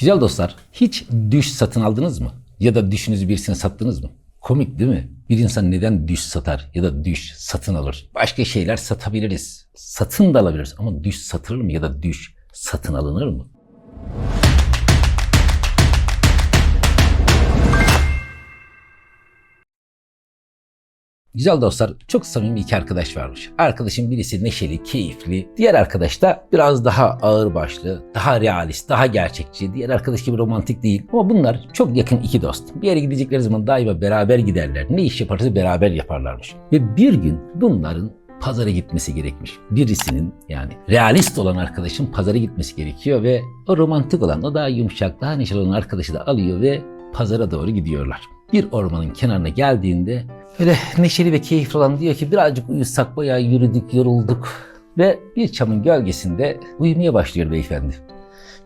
Güzel dostlar, hiç düş satın aldınız mı? Ya da düşünüzü birisine sattınız mı? Komik değil mi? Bir insan neden düş satar ya da düş satın alır? Başka şeyler satabiliriz. Satın da alabiliriz ama düş satılır mı ya da düş satın alınır mı? Güzel dostlar, çok samimi iki arkadaş varmış. Arkadaşın birisi neşeli, keyifli. Diğer arkadaş da biraz daha ağır başlı, daha realist, daha gerçekçi. Diğer arkadaş gibi romantik değil. Ama bunlar çok yakın iki dost. Bir yere gidecekleri zaman daima beraber giderler. Ne iş yaparsa beraber yaparlarmış. Ve bir gün bunların pazara gitmesi gerekmiş. Birisinin yani realist olan arkadaşın pazara gitmesi gerekiyor ve o romantik olan, o daha yumuşak, daha neşeli olan arkadaşı da alıyor ve pazara doğru gidiyorlar. Bir ormanın kenarına geldiğinde öyle neşeli ve keyifli olan diyor ki birazcık uyusak bayağı yürüdük, yorulduk ve bir çamın gölgesinde uyumaya başlıyor beyefendi.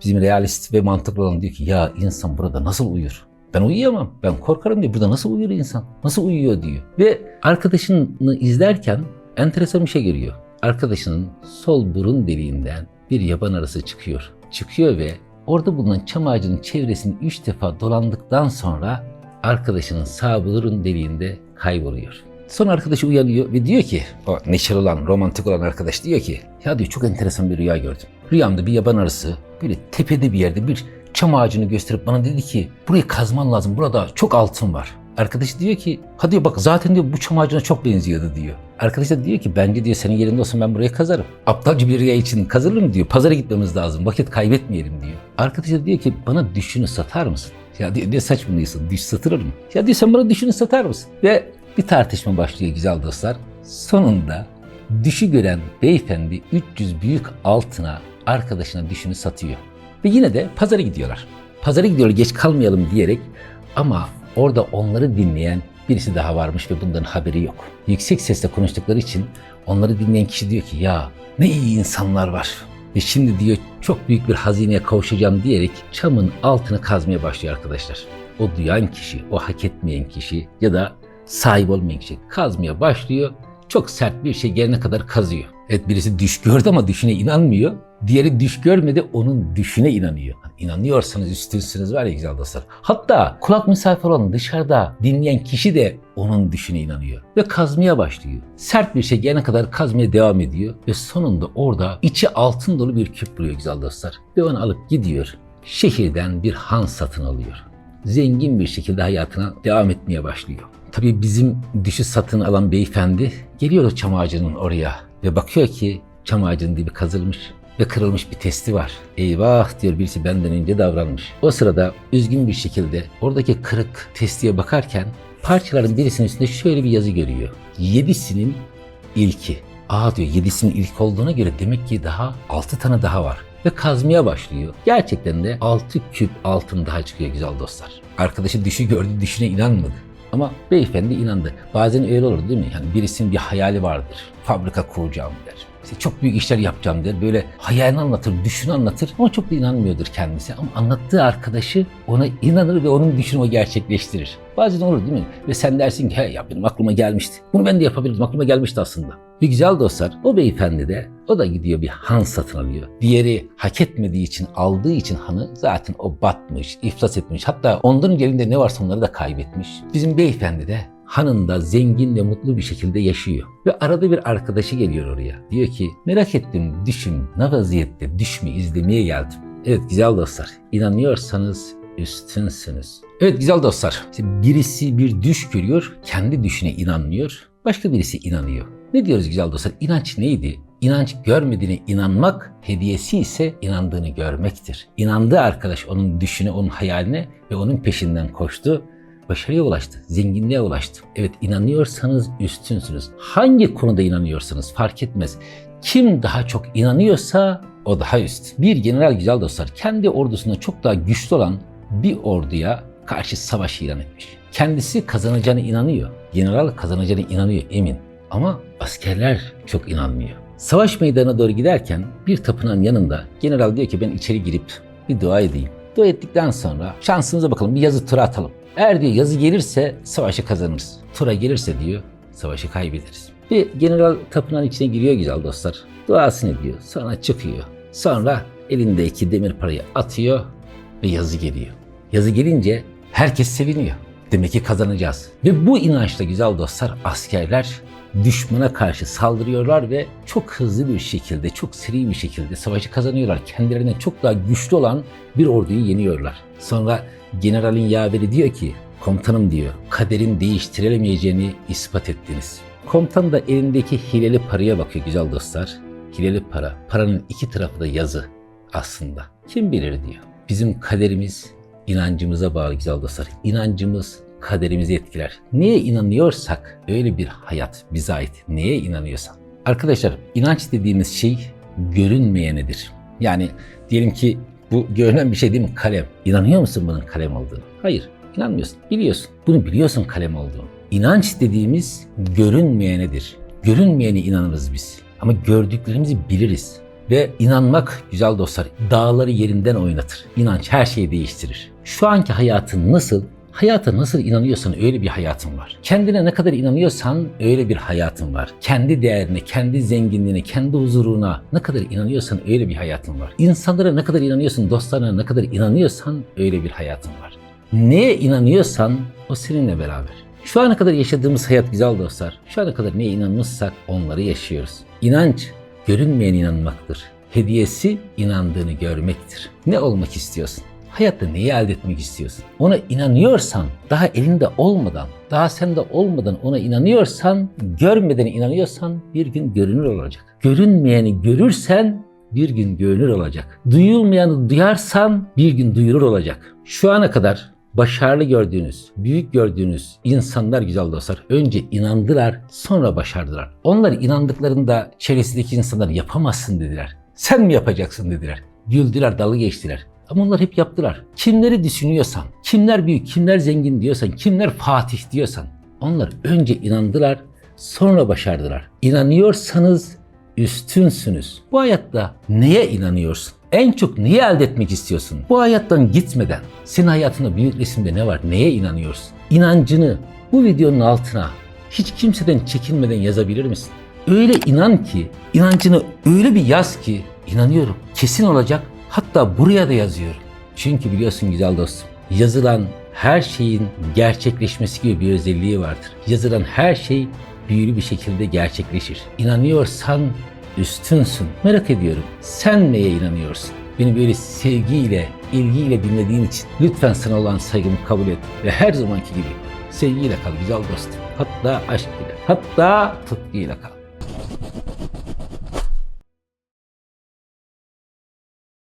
Bizim realist ve mantıklı olan diyor ki ya insan burada nasıl uyur? Ben uyuyamam. Ben korkarım diyor. Burada nasıl uyur insan? Nasıl uyuyor diyor. Ve arkadaşını izlerken enteresan bir şey görüyor. Arkadaşının sol burun deliğinden bir yaban arısı çıkıyor. Çıkıyor ve orada bulunan çam ağacının çevresini üç defa dolandıktan sonra arkadaşının sağ burun deliğinde kayboluyor. Sonra arkadaşı uyanıyor ve diyor ki, o neşeli olan, romantik olan arkadaş diyor ki, ya diyor çok enteresan bir rüya gördüm. Rüyamda bir yaban arısı böyle tepede bir yerde bir çam ağacını gösterip bana dedi ki, burayı kazman lazım, burada çok altın var. Arkadaşı diyor ki, hadi bak zaten diyor bu çam ağacına çok benziyordu diyor. Arkadaş da diyor ki bence diyor senin yerinde olsam ben burayı kazarım. Aptalca bir rüya için kazılır mı diyor. Pazara gitmemiz lazım. Vakit kaybetmeyelim diyor. Arkadaş da diyor ki bana düşünü satar mısın? Ya diyor ne saçmalıyorsun? Düş satılır mı? Ya diyor sen bana düşünü satar mısın? Ve bir tartışma başlıyor güzel dostlar. Sonunda düşü gören beyefendi 300 büyük altına arkadaşına düşünü satıyor. Ve yine de pazara gidiyorlar. Pazara gidiyorlar geç kalmayalım diyerek ama orada onları dinleyen birisi daha varmış ve bundan haberi yok. Yüksek sesle konuştukları için onları dinleyen kişi diyor ki ya ne iyi insanlar var. Ve şimdi diyor çok büyük bir hazineye kavuşacağım diyerek çamın altını kazmaya başlıyor arkadaşlar. O duyan kişi, o hak etmeyen kişi ya da sahip olmayan kişi kazmaya başlıyor. Çok sert bir şey gelene kadar kazıyor. Evet birisi düş gördü ama düşüne inanmıyor. Diğeri düş görmedi onun düşüne inanıyor. İnanıyorsanız üstünsünüz var ya güzel dostlar. Hatta kulak misafir olan dışarıda dinleyen kişi de onun düşüne inanıyor. Ve kazmaya başlıyor. Sert bir şey gelene kadar kazmaya devam ediyor. Ve sonunda orada içi altın dolu bir küp buluyor güzel dostlar. Ve onu alıp gidiyor. Şehirden bir han satın alıyor. Zengin bir şekilde hayatına devam etmeye başlıyor. Tabii bizim düşü satın alan beyefendi geliyor o çam ağacının oraya ve bakıyor ki çam ağacının dibi kazılmış ve kırılmış bir testi var. Eyvah diyor birisi benden önce davranmış. O sırada üzgün bir şekilde oradaki kırık testiye bakarken parçaların birisinin üstünde şöyle bir yazı görüyor. Yedisinin ilki. Aa diyor yedisinin ilk olduğuna göre demek ki daha altı tane daha var. Ve kazmaya başlıyor. Gerçekten de altı küp altın daha çıkıyor güzel dostlar. Arkadaşı düşü gördü düşüne inanmadı. Ama beyefendi inandı. Bazen öyle olur değil mi? Yani birisinin bir hayali vardır. Fabrika kuracağım der. İşte çok büyük işler yapacağım der. Böyle hayalini anlatır, düşünü anlatır ama çok da inanmıyordur kendisi. Ama anlattığı arkadaşı ona inanır ve onun düşünü o gerçekleştirir. Bazen olur değil mi? Ve sen dersin ki ya benim aklıma gelmişti. Bunu ben de yapabilirdim. Aklıma gelmişti aslında. Bir güzel dostlar o beyefendi de o da gidiyor bir han satın alıyor. Diğeri hak etmediği için aldığı için hanı zaten o batmış, iflas etmiş. Hatta onların elinde ne varsa onları da kaybetmiş. Bizim beyefendi de hanında zengin ve mutlu bir şekilde yaşıyor. Ve arada bir arkadaşı geliyor oraya. Diyor ki merak ettim düşün ne vaziyette düş mü izlemeye geldim. Evet güzel dostlar inanıyorsanız üstünsünüz. Evet güzel dostlar birisi bir düş görüyor kendi düşüne inanmıyor. Başka birisi inanıyor. Ne diyoruz güzel dostlar? İnanç neydi? İnanç görmediğine inanmak, hediyesi ise inandığını görmektir. İnandığı arkadaş onun düşüne, onun hayaline ve onun peşinden koştu. Başarıya ulaştı, zenginliğe ulaştı. Evet inanıyorsanız üstünsünüz. Hangi konuda inanıyorsanız fark etmez. Kim daha çok inanıyorsa o daha üst. Bir general güzel dostlar kendi ordusunda çok daha güçlü olan bir orduya karşı savaş ilan etmiş. Kendisi kazanacağına inanıyor. General kazanacağına inanıyor emin. Ama askerler çok inanmıyor. Savaş meydanına doğru giderken bir tapınağın yanında general diyor ki ben içeri girip bir dua edeyim. Dua ettikten sonra şansınıza bakalım bir yazı tura atalım. Eğer diyor yazı gelirse savaşı kazanırız. Tura gelirse diyor savaşı kaybederiz. Bir general tapınağın içine giriyor güzel dostlar. Duasını ediyor. Sonra çıkıyor. Sonra elindeki demir parayı atıyor ve yazı geliyor. Yazı gelince herkes seviniyor. Demek ki kazanacağız. Ve bu inançla güzel dostlar askerler düşmana karşı saldırıyorlar ve çok hızlı bir şekilde, çok seri bir şekilde savaşı kazanıyorlar. Kendilerine çok daha güçlü olan bir orduyu yeniyorlar. Sonra generalin yaveri diyor ki, komutanım diyor, kaderin değiştirilemeyeceğini ispat ettiniz. Komutan da elindeki hileli paraya bakıyor güzel dostlar. Hileli para, paranın iki tarafı da yazı aslında. Kim bilir diyor. Bizim kaderimiz inancımıza bağlı güzel dostlar. İnancımız kaderimizi etkiler. Neye inanıyorsak öyle bir hayat bize ait. Neye inanıyorsan. Arkadaşlar inanç dediğimiz şey görünmeyenedir. Yani diyelim ki bu görünen bir şey değil mi? Kalem. İnanıyor musun bunun kalem olduğunu? Hayır. inanmıyorsun. Biliyorsun. Bunu biliyorsun kalem olduğunu. İnanç dediğimiz görünmeyenedir. Görünmeyene inanırız biz. Ama gördüklerimizi biliriz. Ve inanmak güzel dostlar dağları yerinden oynatır. İnanç her şeyi değiştirir. Şu anki hayatın nasıl Hayata nasıl inanıyorsan öyle bir hayatın var. Kendine ne kadar inanıyorsan öyle bir hayatın var. Kendi değerine, kendi zenginliğine, kendi huzuruna ne kadar inanıyorsan öyle bir hayatın var. İnsanlara ne kadar inanıyorsan, dostlarına ne kadar inanıyorsan öyle bir hayatın var. Neye inanıyorsan o seninle beraber. Şu ana kadar yaşadığımız hayat güzel dostlar. Şu ana kadar neye inanmışsak onları yaşıyoruz. İnanç görünmeyen inanmaktır. Hediyesi inandığını görmektir. Ne olmak istiyorsun? Hayatta neyi elde etmek istiyorsun? Ona inanıyorsan, daha elinde olmadan, daha sende olmadan ona inanıyorsan, görmeden inanıyorsan bir gün görünür olacak. Görünmeyeni görürsen bir gün görünür olacak. Duyulmayanı duyarsan bir gün duyurur olacak. Şu ana kadar başarılı gördüğünüz, büyük gördüğünüz insanlar güzel dostlar önce inandılar sonra başardılar. Onlar inandıklarında çevresindeki insanlar yapamazsın dediler. Sen mi yapacaksın dediler. Güldüler, dalga geçtiler. Ama onlar hep yaptılar. Kimleri düşünüyorsan, kimler büyük, kimler zengin diyorsan, kimler Fatih diyorsan onlar önce inandılar, sonra başardılar. İnanıyorsanız üstünsünüz. Bu hayatta neye inanıyorsun? En çok neyi elde etmek istiyorsun? Bu hayattan gitmeden senin hayatında büyük resimde ne var? Neye inanıyorsun? İnancını bu videonun altına hiç kimseden çekinmeden yazabilir misin? Öyle inan ki, inancını öyle bir yaz ki inanıyorum. Kesin olacak. Hatta buraya da yazıyorum. Çünkü biliyorsun güzel dostum, yazılan her şeyin gerçekleşmesi gibi bir özelliği vardır. Yazılan her şey büyülü bir şekilde gerçekleşir. İnanıyorsan üstünsün. Merak ediyorum. Sen neye inanıyorsun? Beni böyle sevgiyle, ilgiyle dinlediğin için lütfen sana olan saygımı kabul et. Ve her zamanki gibi sevgiyle kal güzel dostum. Hatta aşk ile, hatta tutkuyla kal.